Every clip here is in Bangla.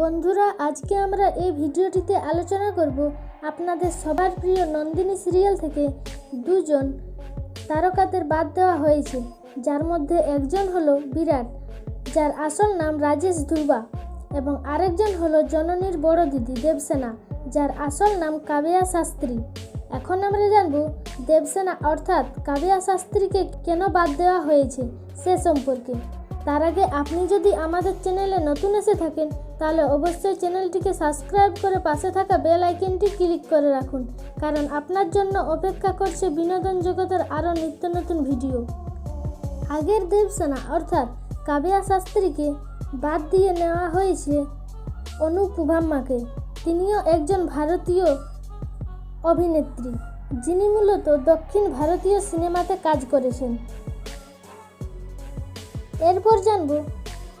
বন্ধুরা, আজকে আমরা এই ভিডিওটিতে আলোচনা করব আপনাদের সবার প্রিয় নন্দিনী সিরিয়াল থেকে দুজন তারকাদের বাদ দেওয়া হয়েছে, যার মধ্যে একজন হলো বিরাট, যার আসল নাম রাজেশ ধুবা এবং আরেকজন হলো জননীর বড় দিদি দেবসেনা, যার আসল নাম কাবিয়া শাস্ত্রী। এখন আমরা জানব দেবসেনা অর্থাৎ কাবিয়া শাস্ত্রীকে কেন বাদ দেওয়া হয়েছে সে সম্পর্কে। তার আগে আপনি যদি আমাদের চ্যানেলে নতুন এসে থাকেন, তাহলে অবশ্যই চ্যানেলটিকে সাবস্ক্রাইব করে পাশে থাকা বেল আইকনটি ক্লিক করে রাখুন, কারণ আপনার জন্য অপেক্ষা করছে বিনোদন জগতের আরও নিত্য নতুন ভিডিও। আগের দেবসেনা, অর্থাৎ কাবিয়া শাস্ত্রীকে বাদ দিয়ে নেওয়া হয়েছে অনুপ তিনিও একজন ভারতীয় অভিনেত্রী, যিনি মূলত দক্ষিণ ভারতীয় সিনেমাতে কাজ করেছেন। এরপর জানব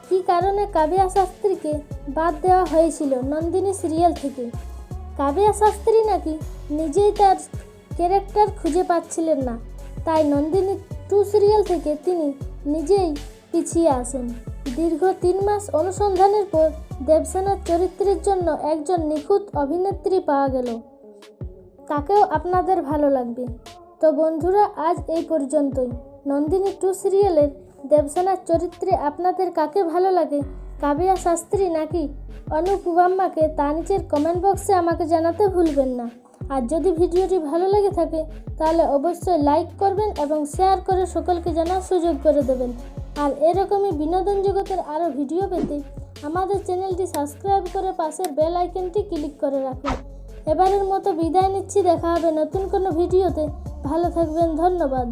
কী কারণে কাবিয়া শাস্ত্রীকে বাদ দেওয়া হয়েছিল নন্দিনী সিরিয়াল থেকে। কাবিয়া শাস্ত্রী নাকি নিজেই তার ক্যারেক্টার খুঁজে পাচ্ছিলেন না, তাই নন্দিনী টু সিরিয়াল থেকে তিনি নিজেই পিছিয়ে আসেন। দীর্ঘ তিন মাস অনুসন্ধানের পর দেবসেনার চরিত্রের জন্য একজন নিখুঁত অভিনেত্রী পাওয়া গেল। তাকেও আপনাদের ভালো লাগবে। তো বন্ধুরা, আজ এই পর্যন্তই। নন্দিনী টু সিরিয়ালের দেবসেনার চরিত্রে আপনাদের কাকে ভালো লাগে? কাবিয়া শাস্ত্রী নাকি? অনুপুবাম্মাকে তা নিচের কমেন্ট বক্সে আমাকে জানাতে ভুলবেন না। আর যদি ভিডিওটি ভালো লেগে থাকে, তাহলে অবশ্যই লাইক করবেন এবং শেয়ার করে সকলকে জানার সুযোগ করে দেবেন। আর এরকমই বিনোদন জগতের আরও ভিডিও পেতে আমাদের চ্যানেলটি সাবস্ক্রাইব করে পাশের বেল আইকনটি ক্লিক করে রাখুন। এবারের মতো বিদায় নিচ্ছি, দেখা হবে নতুন কোনো ভিডিওতে। ভালো থাকবেন, ধন্যবাদ।